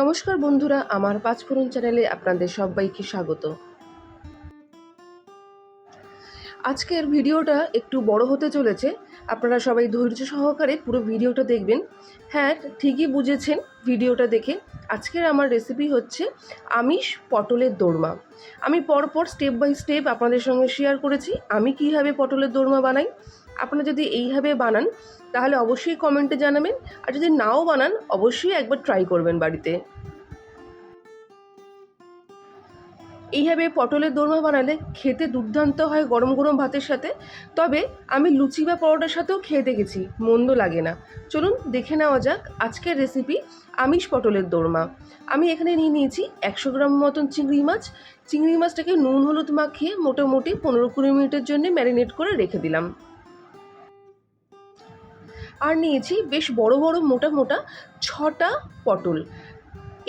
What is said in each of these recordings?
নমস্কার বন্ধুরা, আমার পাঁচফোড়ন চ্যানেলে আপনাদের সবাইকে স্বাগত। আজকের ভিডিওটা একটু বড় হতে চলেছে, আপনারা সবাই ধৈর্য সহকারে পুরো ভিডিওটা দেখবেন। হ্যাঁ ঠিকই বুঝেছেন ভিডিওটা দেখে। আজকের আমার রেসিপি হচ্ছে আমিষ পটলের দোরমা। আমি পরপর স্টেপ বাই স্টেপ আপনাদের সঙ্গে শেয়ার করেছি, আমি কীভাবে পটলের দোরমা বানাই আপনারা যদি এইভাবে বানান, তাহলে অবশ্যই কমেন্টে জানাবেন। আর যদি নাও বানান, অবশ্যই একবার ট্রাই করবেন বাড়িতে। এইভাবে পটলের দোরমা বানালে খেতে দুর্দান্ত হয় গরম গরম ভাতের সাথে। তবে আমি লুচি বা পরোটার সাথেও খেয়ে দেখেছি, মন্দ লাগে না। চলুন দেখে নেওয়া যাক আজকের রেসিপি আমিষ পটলের দোরমা। আমি এখানে নিয়ে নিয়েছি একশো গ্রাম মতন চিংড়ি মাছ। চিংড়ি মাছটাকে নুন হলুদ মাখিয়ে মোটামুটি পনেরো কুড়ি মিনিটের জন্য ম্যারিনেট করে রেখে দিলাম। আর নিয়েছি বেশ বড় বড় মোটা মোটা ছটা পটল।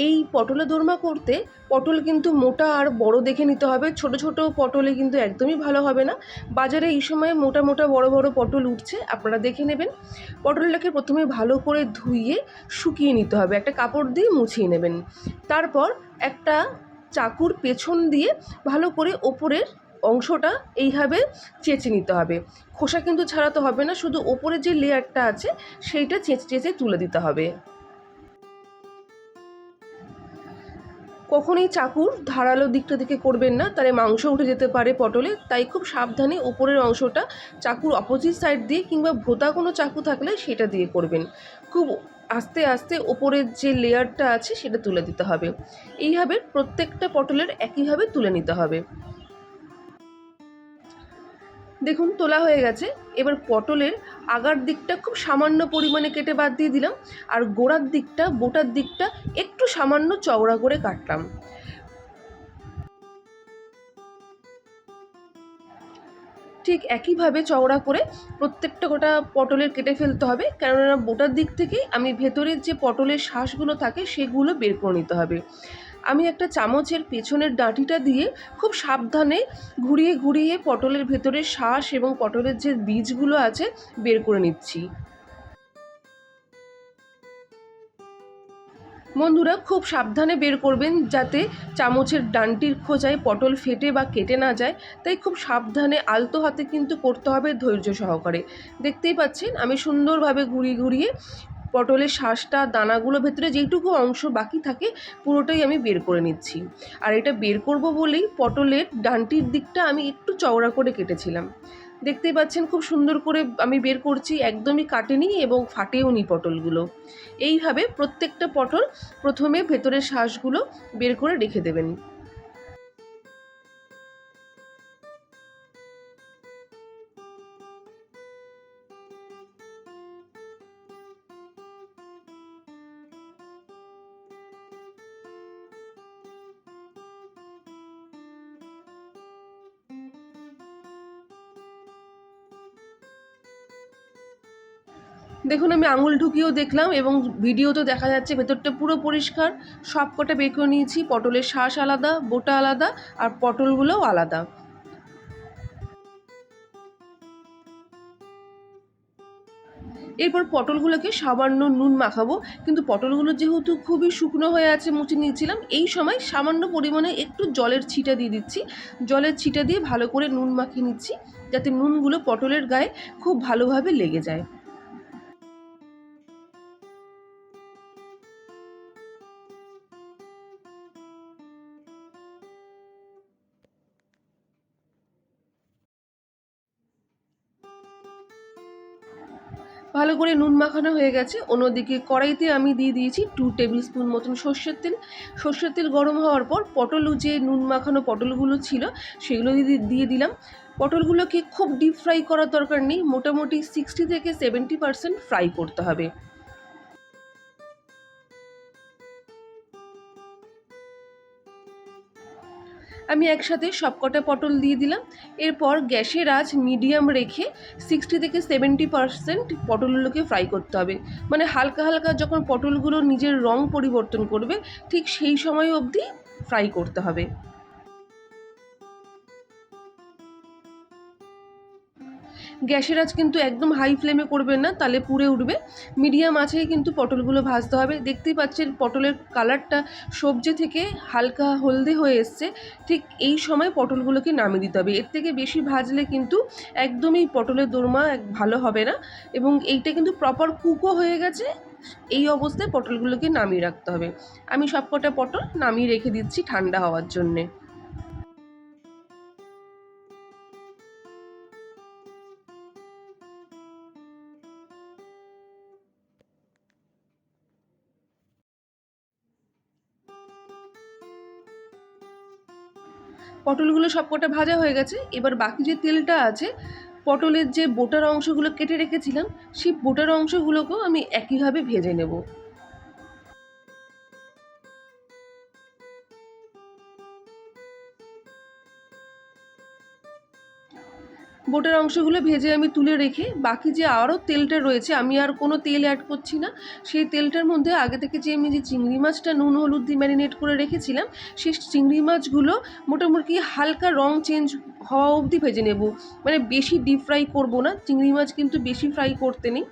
এই পটলের দোরমা করতে পটল কিন্তু মোটা আর বড় দেখে নিতে হবে। ছোট ছোট পটলে কিন্তু একদমই ভালো হবে না। বাজারে এই সময় মোটা মোটা বড় বড় পটল উঠছে, আপনারা দেখে নেবেন। পটলটাকে প্রথমে ভালো করে ধুইয়ে শুকিয়ে নিতে হবে। একটা কাপড় দিয়ে মুছিয়ে নেবেন। তারপর একটা চাকুর পেছন দিয়ে ভালো করে ওপরের অংশটা এইভাবে চেঁচে নিতে হবে। খোসা কিন্তু ছাড়াতে হবে না, শুধু ওপরে যে লেয়ারটা আছে সেইটা চেঁচে চেঁচে তুলে দিতে হবে। কখনোই চাকুর ধারালো দিকটা থেকে করবেন না, তাহলে মাংস উঠে যেতে পারে পটলে, তাই খুব সাবধানে ওপরের অংশটা চাকুর অপোজিট সাইড দিয়ে কিংবা ভোতা কোনো চাকু থাকলে সেটা দিয়ে করবেন। খুব আস্তে আস্তে ওপরের যে লেয়ারটা আছে সেটা তুলে দিতে হবে। এইভাবে প্রত্যেকটা পটলের একইভাবে তুলে নিতে হবে। দেখুন, তোলা হয়ে গেছে। এবার পটলের আগার দিকটা খুব সামান্য পরিমাণে কেটে বাদ দিয়ে দিলাম। আর গোড়ার দিকটা, বোটার দিকটা একটু সামান্য চওড়া করে কাটলাম। ঠিক একইভাবে চওড়া করে প্রত্যেকটা গোটা পটলের কেটে ফেলতে হবে। কেননা বোটার দিক থেকে আমি ভেতরের যে পটলের শ্বাসগুলো থাকে, সেগুলো বের করে নিতে হবে। আমি একটা চামচের পেছনের ডাঁটিটা দিয়ে খুব সাবধানে ঘুরিয়ে ঘুরিয়ে পটলের ভেতরের শ্বাস এবং পটলের যে বীজগুলো আছে বের করে নিচ্ছি। বন্ধুরা, খুব সাবধানে বের করবেন যাতে চামচের ডানটির খোঁজায় পটল ফেটে বা কেটে না যায়। তাই খুব সাবধানে আলতো হাতে কিন্তু করতে হবে ধৈর্য সহকারে। দেখতেই পাচ্ছেন, আমি সুন্দরভাবে ঘুরিয়ে ঘুরিয়ে পটলের শ্বাসটা দানাগুলো ভেতরে যেটুকু অংশ বাকি থাকে, পুরোটাই আমি বের করে নিচ্ছি। আর এটা বের করব বলেই পটলের ডানটির দিকটা আমি একটু চওড়া করে কেটেছিলাম। দেখতেই পাচ্ছেন খুব সুন্দর করে আমি বের করছি, একদমই কাটেনি এবং ফাটেও নি পটলগুলো। এইভাবে প্রত্যেকটা পটল প্রথমে ভেতরের শ্বাসগুলো বের করে রেখে দেবেন। দেখুন, আমি আঙুল ঢুকিয়েও দেখলাম এবং ভিডিওতে দেখা যাচ্ছে, ভেতরটা পুরো পরিষ্কার। সব কটা বের করে নিয়েছি, পটলের শ্বাস আলাদা, বোটা আলাদা, আর পটলগুলোও আলাদা। এরপর পটলগুলোকে সামান্য নুন মাখাবো, কিন্তু পটলগুলো যেহেতু খুবই শুকনো হয়ে আছে, মুছে নিয়েছিলাম, এই সময় সামান্য পরিমাণে একটু জলের ছিটা দিয়ে দিচ্ছি। জলের ছিটা দিয়ে ভালো করে নুন মাখিয়ে নিচ্ছি, যাতে নুনগুলো পটলের গায়ে খুব ভালোভাবে লেগে যায়। ভালো করে নুন মাখানো হয়ে গেছে। অন্যদিকে কড়াইতে আমি দিয়ে দিয়েছি টু টেবিল স্পুন মতন সর্ষের তেল। সর্ষের তেল গরম হওয়ার পর পটল যে নুন মাখানো পটলগুলো ছিল, সেগুলো দিয়ে দিলাম। পটলগুলোকে খুব ডিপ ফ্রাই করার দরকার নেই। মোটামুটি সিক্সটি থেকে সেভেন্টি ফ্রাই করতে হবে। আমি একসাথে সবকটা পটল দিয়ে দিলাম। এরপর গ্যাসের আজ মিডিয়াম রেখে সিক্সটি থেকে সেভেন্টি পারসেন্ট পটলগুলোকে ফ্রাই করতে হবে। মানে হালকা হালকা যখন পটলগুলো নিজের রং পরিবর্তন করবে, ঠিক সেই সময় অবধি ফ্রাই করতে হবে। গ্যাসের আজ কিন্তু একদম হাই ফ্লেমে করবেন না তাহলে পুড়ে উঠবে। মিডিয়াম আঁচেই কিন্তু পটলগুলো ভাজতে হবে। দেখতেই পাচ্ছেন পটলের কালারটা সবজি থেকে হালকা হলদে হয়ে এসছে। ঠিক এই সময় পটলগুলোকে নামিয়ে দিতে হবে। এর থেকে বেশি ভাজলে কিন্তু একদমই পটলের দোরমা ভালো হবে না এবং এইটা কিন্তু প্রপার কুকও হয়ে গেছে। এই অবস্থায় পটলগুলোকে নামিয়ে রাখতে হবে। আমি সবকটা পটল নামিয়ে রেখে দিচ্ছি ঠান্ডা হওয়ার জন্যে। পটলগুলো সবকটা ভাজা হয়ে গেছে। এবার বাকি যে তেলটা আছে, পটলের যে বোটার অংশগুলো কেটে রেখেছিলাম, সেই বোটার অংশগুলোকেও আমি একইভাবে ভেজে নেব। বোটের অংশগুলো ভেজে আমি তুলে রেখে বাকি যে আরও তেলটা রয়েছে, আমি আর কোনো তেল অ্যাড করছি না। সেই তেলটার মধ্যে আগে থেকে যে আমি যে চিংড়ি মাছটা নুন, হলুদ দিয়ে ম্যারিনেট করে রেখেছিলাম সেই চিংড়ি মাছগুলো মোটামুটি হালকা রং চেঞ্জ হওয়া অবধি ভেজে নেব। মানে বেশি ডিপ ফ্রাই করব না, চিংড়ি মাছ কিন্তু বেশি ফ্রাই করতে নেই।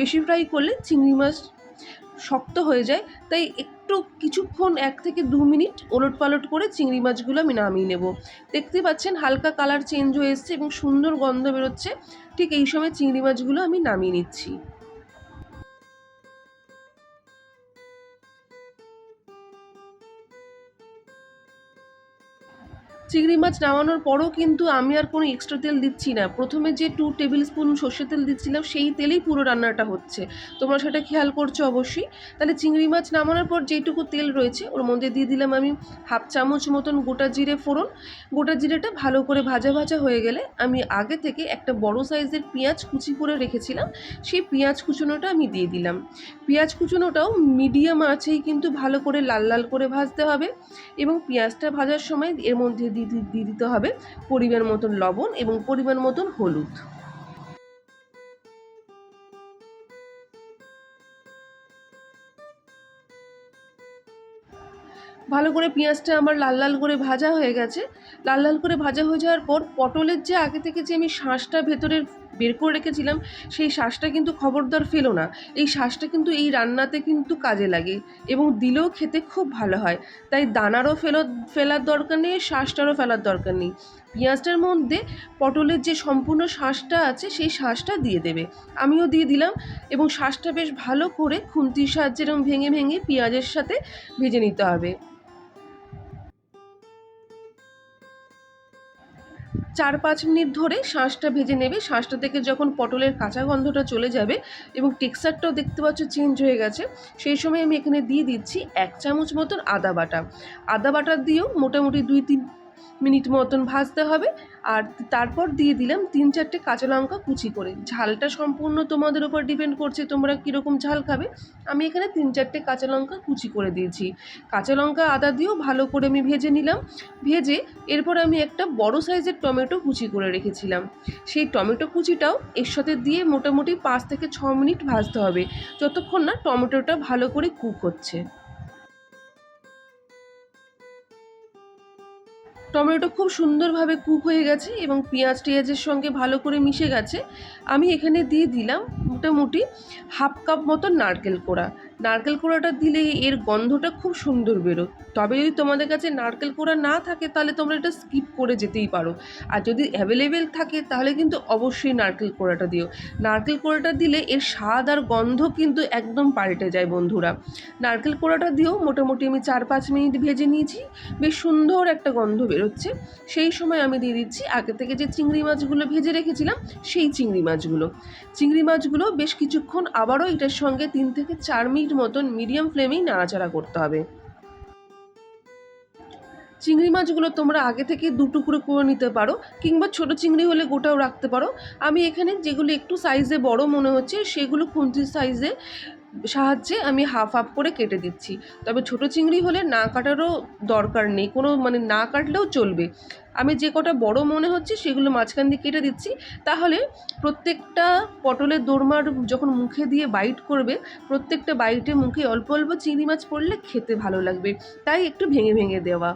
বেশি ফ্রাই করলে চিংড়ি মাছ শক্ত হয়ে যায়, তাই একটু কিছুক্ষণ এক থেকে দু মিনিট ওলট পালট করে চিংড়ি মাছগুলো আমি নামিয়ে নেব। দেখতে পাচ্ছেন হালকা কালার চেঞ্জ হয়ে এসছে এবং সুন্দর গন্ধ বেরোচ্ছে। ঠিক এই সময় চিংড়ি মাছগুলো আমি নামিয়ে নিচ্ছি। চিংড়ি মাছ নামানোর পরও কিন্তু আমি আর কোনো এক্সট্রা তেল দিচ্ছি না। প্রথমে যে টু টেবিল স্পুন সর্ষের তেল দিচ্ছিলাম, সেই তেলেই পুরো রান্নাটা হচ্ছে। তোমরা সেটা খেয়াল করছ অবশ্যই। তাহলে চিংড়ি মাছ নামানোর পর যেটুকু তেল রয়েছে, ওর মধ্যে দিয়ে দিলাম আমি হাফ চামচ মতন গোটা জিরে ফোড়ন। গোটা জিরেটা ভালো করে ভাজা ভাজা হয়ে গেলে আমি আগে থেকে একটা বড় সাইজের পেঁয়াজ কুচি করে রেখেছিলাম। সেই পেঁয়াজ কুচোনোটা আমি দিয়ে দিলাম। পেঁয়াজ কুচোনোটাও মিডিয়াম আছেই কিন্তু ভালো করে লাল লাল করে ভাজতে হবে এবং পেঁয়াজটা ভাজার সময় এর মধ্যে দিয়ে দিতে হবে পরিমাণ মতন লবণ এবং পরিমাণ মতন হলুদ। ভালো করে পেঁয়াজটা আমার লাল লাল করে ভাজা হয়ে গেছে। লাল লাল করে ভাজা হয়ে যাওয়ার পর পটলের যে আগে থেকে যে আমি শাঁসটা ভেতরের বের করে রেখেছিলাম, সেই শাঁসটা কিন্তু খবরদার ফেলো না। এই শাঁসটা কিন্তু এই রান্নাতে কিন্তু কাজে লাগে এবং দিলেও খেতে খুব ভালো হয়। তাই দানারও ফেলো ফেলার দরকার নেই শাঁসটারও ফেলার দরকার নেই। পেঁয়াজটার মধ্যে পটলের যে সম্পূর্ণ শাঁসটা আছে, সেই শাঁসটা দিয়ে দেবে। আমিও দিয়ে দিলাম এবং শাঁসটা বেশ ভালো করে খুন্তির সাহায্যে এরকম ভেঙে ভেঙে পেঁয়াজের সাথে ভেজে নিতে হবে। চার পাঁচ মিনিট ধরে শাঁসটা ভেজে নেবে। শাঁসটা থেকে যখন পটলের কাঁচা গন্ধটা চলে যাবে এবং টেক্সারটাও দেখতে পাচ্ছ চেঞ্জ হয়ে গেছে, সেই সময় আমি এখানে দিয়ে দিচ্ছি এক চামচ মতন আদা বাটা। আদা বাটা দিয়েও মোটামুটি দুই তিন মিনিট মতন ভাজতে হবে। আর তারপর দিয়ে দিলাম তিন চারটে কাঁচা লঙ্কা কুচি করে। ঝালটা সম্পূর্ণ তোমাদের উপর ডিপেন্ড করছে তোমরা কীরকম ঝাল খাবে। আমি এখানে তিন চারটে কাঁচা লঙ্কা কুচি করে দিয়েছি। কাঁচা লঙ্কা আদা দিয়েও ভালো করে আমি ভেজে নিলাম। ভেজে এরপর আমি একটা বড় সাইজের টমেটো কুচি করে রেখেছিলাম। সেই টমেটো কুচিটাও এর সাথে দিয়ে মোটামুটি পাঁচ থেকে ছ মিনিট ভাজতে হবে। যতক্ষণ না টমেটোটা ভালো করে কুক হচ্ছে। টমেটো খুব সুন্দরভাবে কুক হয়ে গেছে এবং পেঁয়াজ টেঁয়াজের সঙ্গে ভালো করে মিশে গেছে। আমি এখানে দিয়ে দিলাম মোটামুটি হাফ কাপ মতো নারকেল কোড়া। নারকেল কোড়াটা দিলে এর গন্ধটা খুব সুন্দর বেরো। তবে যদি তোমাদের কাছে নারকেল কোড়া না থাকে, তাহলে তোমরা এটা স্কিপ করে যেতেই পারো। আর যদি অ্যাভেলেবেল থাকে, তাহলে কিন্তু অবশ্যই নারকেল কোড়াটা দিও। নারকেল কোড়াটা দিলে এর স্বাদ আর গন্ধ কিন্তু একদম পাল্টে যায় বন্ধুরা। নারকেল কোড়াটা দিয়েও মোটামুটি আমি চার পাঁচ মিনিট ভেজে নিয়েছি, বেশ সুন্দর একটা গন্ধ বেরোচ্ছে। সেই সময় আমি দিয়ে দিচ্ছি আগে থেকে যে চিংড়ি মাছগুলো ভেজে রেখেছিলাম, সেই চিংড়ি মাছগুলো। চিংড়ি মাছগুলো বেশ কিছুক্ষণ আবারও এটার সঙ্গে তিন থেকে চার মিনিট মতন মিডিয়াম ফ্লেমেই নাড়াচাড়া করতে হবে। চিংড়ি মাছগুলো তোমরা আগে থেকে দু টুকরো করে নিতে পারো, কিংবা ছোট চিংড়ি হলে গোটাও রাখতে পারো। আমি এখানে যেগুলো একটু সাইজে বড় মনে হচ্ছে, সেগুলো খুন্তির সাইজে সাহায্যে আমি হাফ হাফ করে কেটে দিচ্ছি। তবে ছোট চিংড়ি হলে না কাটারও দরকার নেই, কোনো মানে না কাটলেও চলবে। আমি যে কটা বড় মনে হচ্ছে সেগুলো মাঝখান দিয়ে কেটে দিচ্ছি। তাহলে প্রত্যেকটা পটলের দোরমার যখন মুখে দিয়ে বাইট করবে, প্রত্যেকটা বাইটে মুখে অল্প অল্প চিংড়ি মাছ পড়লে খেতে ভালো লাগবে। তাই একটু ভেঙে ভেঙে দেওয়া।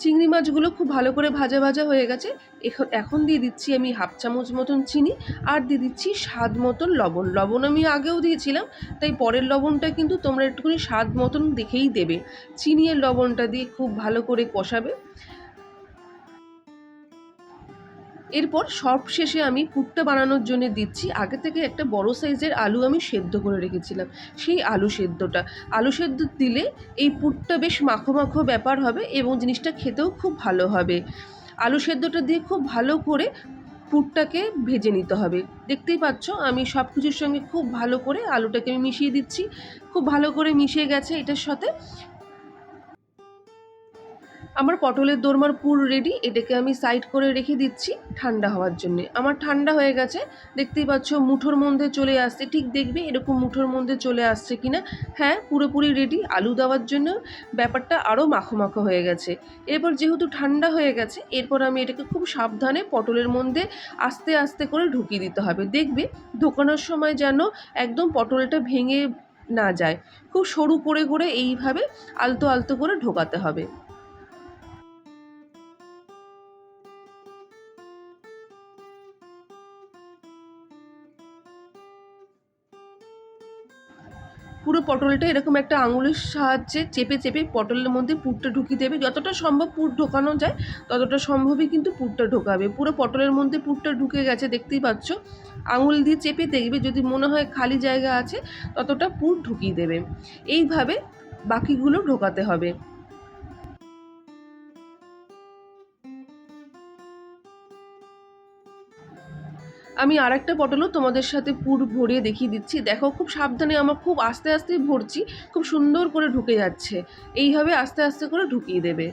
চিংড়ি মাছগুলো খুব ভালো করে ভাজা ভাজা হয়ে গেছে। এখন এখন দিয়ে দিচ্ছি আমি হাফ চামচ মতন চিনি আর দিয়ে দিচ্ছি স্বাদ মতন লবণ। লবণ আমি আগেও দিয়েছিলাম, তাই পরের লবণটা কিন্তু তোমরা একটুখানি স্বাদ মতন দেখেই দেবে। চিনি আর লবণটা দিয়ে খুব ভালো করে কষাবে। এরপর সব শেষে আমি পুরটা বানানোর জন্য দিচ্ছি। আগে থেকে একটা বড় সাইজের আলু আমি সেদ্ধ করে রেখেছিলাম, সেই আলু সেদ্ধটা। আলু সেদ্ধ দিলে এই পুরটা বেশ মাখো মাখো ব্যাপার হবে এবং জিনিসটা খেতেও খুব ভালো হবে। আলু সেদ্ধটা দিয়ে খুব ভালো করে পুরটাকে ভেজে নিতে হবে। দেখতেই পাচ্ছ, আমি সব কিছুর সঙ্গে খুব ভালো করে আলুটাকে আমি মিশিয়ে দিচ্ছি। খুব ভালো করে মিশিয়ে গেছে এটার সাথে। আমার পটলের দোরমার পুর রেডি এটাকে আমি সাইড করে রেখে দিচ্ছি ঠান্ডা হওয়ার জন্য। আমার ঠান্ডা হয়ে গেছে, দেখতেই পাচ্ছ মুঠোর মধ্যে চলে আসছে। ঠিক দেখবে এরকম মুঠোর মধ্যে চলে আসছে কিনা। হ্যাঁ পুরোপুরি রেডি আলু দেওয়ার জন্য ব্যাপারটা আরও মাখো মাখো হয়ে গেছে। এরপর যেহেতু ঠান্ডা হয়ে গেছে, এরপর আমি এটাকে খুব সাবধানে পটলের মধ্যে আস্তে আস্তে করে ঢুকিয়ে দিতে হবে। দেখবে ঢোকানোর সময় যেন একদম পটলটা ভেঙে না যায়। খুব সরু করে করে এইভাবে আলতো আলতো করে ঢোকাতে হবে। পটলটা এরকম একটা আঙুলের সাহায্যে চেপে চেপে পটলের মধ্যে পুরটা ঢুকিয়ে দেবে। যতটা সম্ভব পুর ঢোকানো যায়, ততটা সম্ভবই কিন্তু পুরটা ঢোকাবে। পুরো পটলের মধ্যে পুরটা ঢুকে গেছে, দেখতেই পাচ্ছ? আঙুল দিয়ে চেপে দেখবে, যদি মনে হয় খালি জায়গা আছে, ততটা পুর ঢুকিয়ে দেবে। এইভাবে বাকিগুলো ঢোকাতে হবে। আমি আর একটা পটলও তোমাদের সাথে পুর ভরিয়ে দেখিয়ে দিচ্ছি। দেখো, খুব সাবধানে আমার খুব আস্তে আস্তেই ভরছি, খুব সুন্দর করে ঢুকে যাচ্ছে। এইভাবে আস্তে আস্তে করে ঢুকিয়ে দেবে।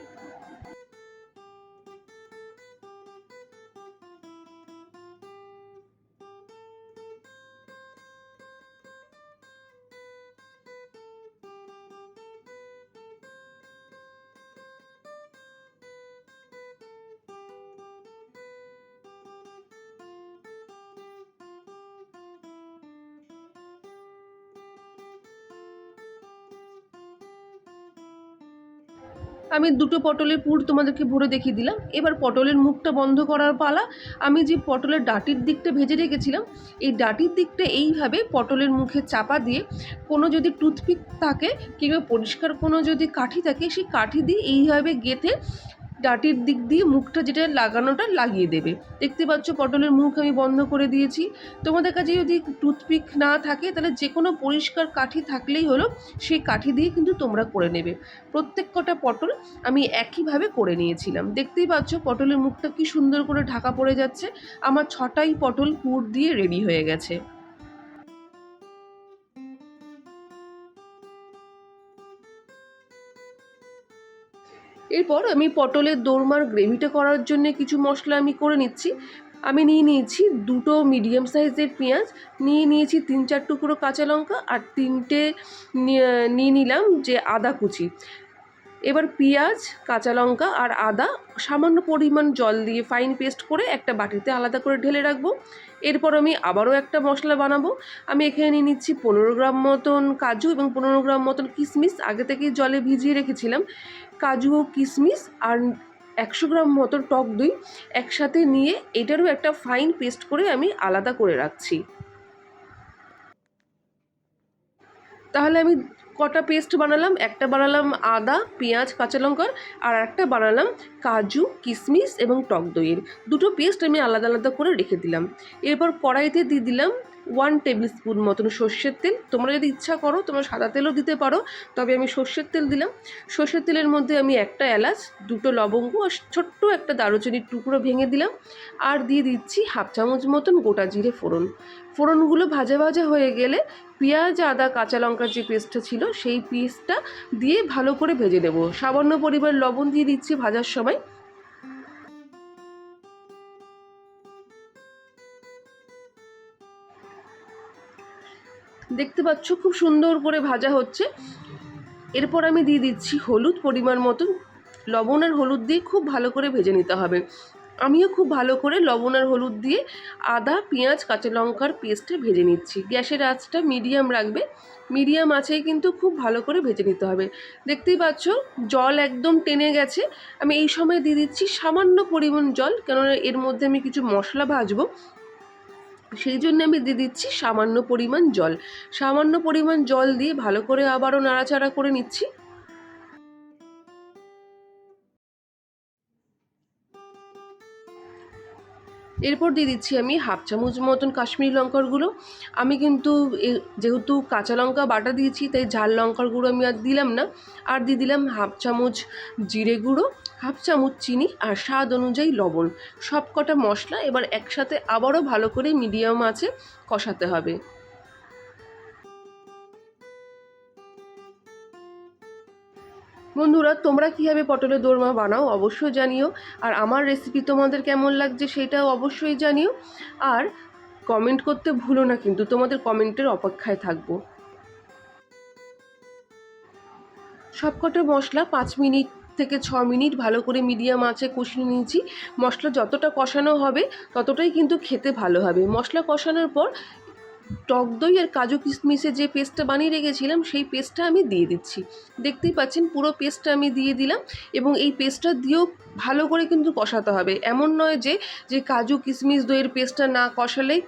আমি দুটো পটলের পুর তোমাদেরকে ভরে দেখিয়ে দিলাম। এবার পটলের মুখটা বন্ধ করার পালা, আমি যে পটলের ডাটির দিকটা ভেজে রেখেছিলাম, এই ডাটির দিকটা এইভাবে পটলের মুখে চাপা দিয়ে কোনো যদি টুথপিক থাকে কিংবা পরিষ্কার কোনো যদি কাঠি থাকে, সেই কাঠি দিয়ে এইভাবে গেঁথে ডাটির দিক দিয়ে মুখটা যেটা লাগানোটা লাগিয়ে দেবে। দেখতে পাচ্ছ পটলের মুখ আমি বন্ধ করে দিয়েছি। তোমাদের কাছে যদি টুথপিক না থাকে, তাহলে যে কোনো পরিষ্কার কাঠি থাকলেই হলো, সেই কাঠি দিয়ে কিন্তু তোমরা করে নেবে। প্রত্যেক কটা পটল আমি একইভাবে করে নিয়েছিলাম। দেখতেই পাচ্ছ পটলের মুখটা কি সুন্দর করে ঢাকা পড়ে যাচ্ছে। আমার ছটাই পটল পুর দিয়ে রেডি হয়ে গেছে। এরপর আমি পটলের দোরমার গ্রেভিটা করার জন্য কিছু মশলা আমি করে নিচ্ছি। আমি নিয়ে নিয়েছি দুটো মিডিয়াম সাইজের পেঁয়াজ, নিয়ে নিয়েছি তিন চার টুকরো কাঁচা লঙ্কা আর তিনটে নিয়ে- নিলাম যে আদা কুচি। এবার পেঁয়াজ, কাঁচা লঙ্কা আর আদা সামান্য পরিমাণ জল দিয়ে ফাইন পেস্ট করে একটা বাটিতে আলাদা করে ঢেলে রাখব। এরপর আমি আবারও একটা মশলা বানাবো। আমি এখানে নিয়ে নিচ্ছি পনেরো গ্রাম মতন কাজু এবং পনেরো গ্রাম মতন কিশমিশ আগে থেকেই জলে ভিজিয়ে রেখেছিলাম। কাজু ও কিশমিশ আর একশো গ্রাম মতো টক দই একসাথে নিয়ে এটারও একটা ফাইন পেস্ট করে আমি আলাদা করে রাখছি। তাহলে আমি কটা পেস্ট বানালাম? একটা বানালাম আদা, পেঁয়াজ, কাঁচা লঙ্কার আর একটা বানালাম কাজু কিশমিশ এবং টক দইয়ের। দুটো পেস্ট আমি আলাদা আলাদা করে রেখে দিলাম। এরপর কড়াইতে দিয়ে দিলাম ওয়ান টেবিল স্পুন মতন সর্ষের তেল। তোমরা যদি ইচ্ছা করো, তোমরা সাদা তেলও দিতে পারো, তবে আমি সর্ষের তেল দিলাম। সর্ষের তেলের মধ্যে আমি একটা এলাচ, দুটো লবঙ্গ আর ছোট্ট একটা দারুচিনির টুকরো ভেঙে দিলাম। আর দিয়ে দিচ্ছি হাফ চামচ মতন গোটা জিরে ফোড়ন। ফোড়নগুলো ভাজা ভাজা হয়ে গেলে পেঁয়াজ, আদা, কাঁচা লঙ্কার যে পেস্টটা ছিল, সেই পেস্টটা দিয়ে ভালো করে ভেজে দেবো সামান্য পরিমাণ লবণ দিয়ে দিচ্ছি ভাজার সময়। দেখতে পাচ্ছ খুব সুন্দর করে ভাজা হচ্ছে। এরপর আমি দিয়ে দিচ্ছি হলুদ পরিমাণ মতন। লবণ আর হলুদ দিয়ে খুব ভালো করে ভেজে নিতে হবে। আমিও খুব ভালো করে লবণ আর হলুদ দিয়ে আদা, পেঁয়াজ, কাঁচা লঙ্কার পেস্টে ভেজে নিচ্ছি। গ্যাসের আঁচটা মিডিয়াম রাখবে। মিডিয়াম আঁচেই কিন্তু খুব ভালো করে ভেজে নিতে হবে। দেখতেই পাচ্ছ, জল একদম টেনে গেছে। আমি এই সময় দিয়ে দিচ্ছি সামান্য পরিমাণ জল, কেননা এর মধ্যে আমি কিছু মশলা ভাজবো। সেই জন্য আমি দিয়ে দিচ্ছি সামান্য পরিমাণ জল। সামান্য পরিমাণ জল দিয়ে ভালো করে আবারও নাড়াচাড়া করে নিচ্ছি। এরপর দিয়ে দিচ্ছি আমি হাফ চামচ মতন কাশ্মীরি লঙ্কার গুঁড়ো। আমি কিন্তু যেহেতু কাঁচা লঙ্কা বাটা দিয়েছি, তাই ঝাল লঙ্কার গুঁড়ো আমি আর দিলাম না। আর দিয়ে দিলাম হাফ চামচ জিরে গুঁড়ো, হাফ চামচ চিনি আর স্বাদ অনুযায়ী লবণ। সব কটা মশলা এবার একসাথে আবারও ভালো করে মিডিয়াম আছে কষাতে হবে। বন্ধুরা, তোমরা কীভাবে পটলের দোরমা বানাও অবশ্যই জানিও। আর আমার রেসিপি তোমাদের কেমন লাগছে সেটাও অবশ্যই জানিও। আর কমেন্ট করতে ভুলো না, কিন্তু তোমাদের কমেন্টের অপেক্ষায় থাকব। সবকটা মশলা পাঁচ মিনিট থেকে ছ মিনিট ভালো করে মিডিয়াম আঁচে কষিয়ে নিয়েছি। মশলা যতটা কষানো হবে, ততটাই কিন্তু খেতে ভালো হবে। মশলা কষানোর পর টক দই আর কাজু কিশমিশে যে পেস্টটা বানিয়ে রেখেছিলাম, সেই পেস্টটা আমি দিয়ে দিচ্ছি। দেখতেই পাচ্ছেন, পুরো পেস্টটা আমি দিয়ে দিলাম এবং এই পেস্টটা দিয়েও ভালো করে কিন্তু কষাতে হবে। এমন নয় যে যে কাজু কিশমিশ দইয়ের পেস্টটা না কষালেই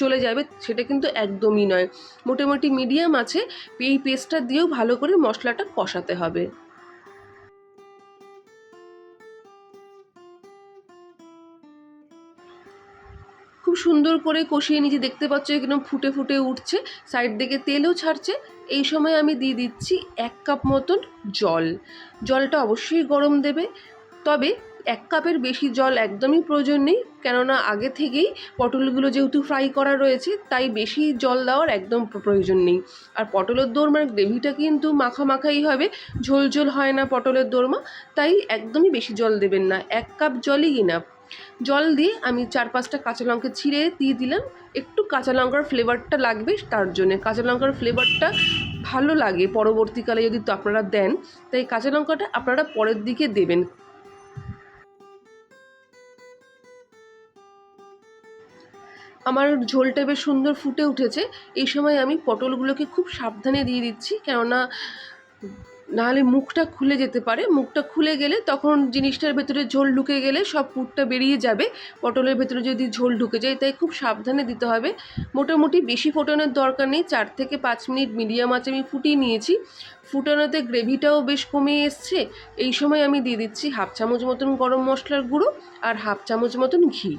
চলে যাবে, সেটা কিন্তু একদমই নয়। মোটামুটি মিডিয়াম আছে, এই পেস্টটা দিয়েও ভালো করে মশলাটা কষাতে হবে। খুব সুন্দর করে কষিয়ে নিয়েছি। দেখতে পাচ্ছ একদম ফুটে ফুটে উঠছে। সাইড থেকে তেলও ছাড়ছে। এই সময় আমি দিয়ে দিচ্ছি এক কাপ মতন জল। জলটা অবশ্যই গরম দেবে। তবে এক কাপের বেশি জল একদমই প্রয়োজন নেই। কেননা আগে থেকেই পটলগুলো যেহেতু ফ্রাই করা রয়েছে, তাই বেশি জল দেওয়ার একদম প্রয়োজন নেই। আর পটলের দোরমার গ্রেভিটা কিন্তু মাখা মাখাই হবে। ঝোল ঝোল হয় না পটলের দোরমা। তাই একদমই বেশি জল দেবেন না। এক কাপ জলই ইনাফ জল দিয়ে আমি চার পাঁচটা কাঁচা লঙ্কা ছিঁড়ে দিয়ে দিলাম। একটু কাঁচা লঙ্কার ফ্লেভারটা লাগবে তার জন্য। কাঁচা লঙ্কার ফ্লেভারটা ভালো লাগে পরবর্তীকালে যদি তো আপনারা দেন, তাই কাঁচা লঙ্কাটা আপনারা পরের দিকে দেবেন। আমার ঝোলটা বেশ সুন্দর ফুটে উঠেছে। এই সময় আমি পটলগুলোকে খুব সাবধানে দিয়ে দিচ্ছি, কেননা নাহলে মুখটা খুলে যেতে পারে। মুখটা খুলে গেলে তখন জিনিসটার ভেতরে ঝোল ঢুকে গেলে সব পুরটা বেরিয়ে যাবে। পটলের ভেতরে যদি ঝোল ঢুকে যায়, তাই খুব সাবধানে দিতে হবে। মোটামুটি বেশি ফোটানোর দরকার নেই। চার থেকে পাঁচ মিনিট মিডিয়াম আঁচে আমি ফুটিয়ে নিয়েছি। ফুটানোতে গ্রেভিটাও বেশ কমে এসছে। এই সময় আমি দিয়ে দিচ্ছি হাফ চামচ মতন গরম মশলার গুঁড়ো আর হাফ চামচ মতন ঘি।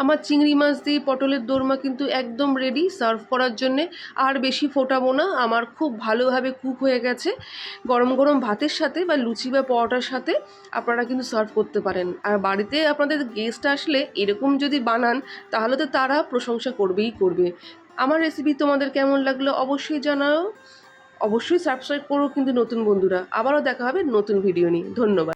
আমার চিংড়ি মাছ দিয়ে পটলের দোরমা কিন্তু একদম রেডি সার্ভ করার জন্যে। আর বেশি ফোটাবো না, আমার খুব ভালোভাবে কুক হয়ে গেছে। গরম গরম ভাতের সাথে বা লুচি বা পরোটার সাথে আপনারা কিন্তু সার্ভ করতে পারেন। আর বাড়িতে আপনাদের গেস্ট আসলে এরকম যদি বানান, তাহলে তো তারা প্রশংসা করবেই করবে। আমার রেসিপি তোমাদের কেমন লাগল অবশ্যই জানাও। অবশ্যই সাবস্ক্রাইব করো কিন্তু নতুন বন্ধুরা। আবারও দেখা হবে নতুন ভিডিও নিয়ে। ধন্যবাদ।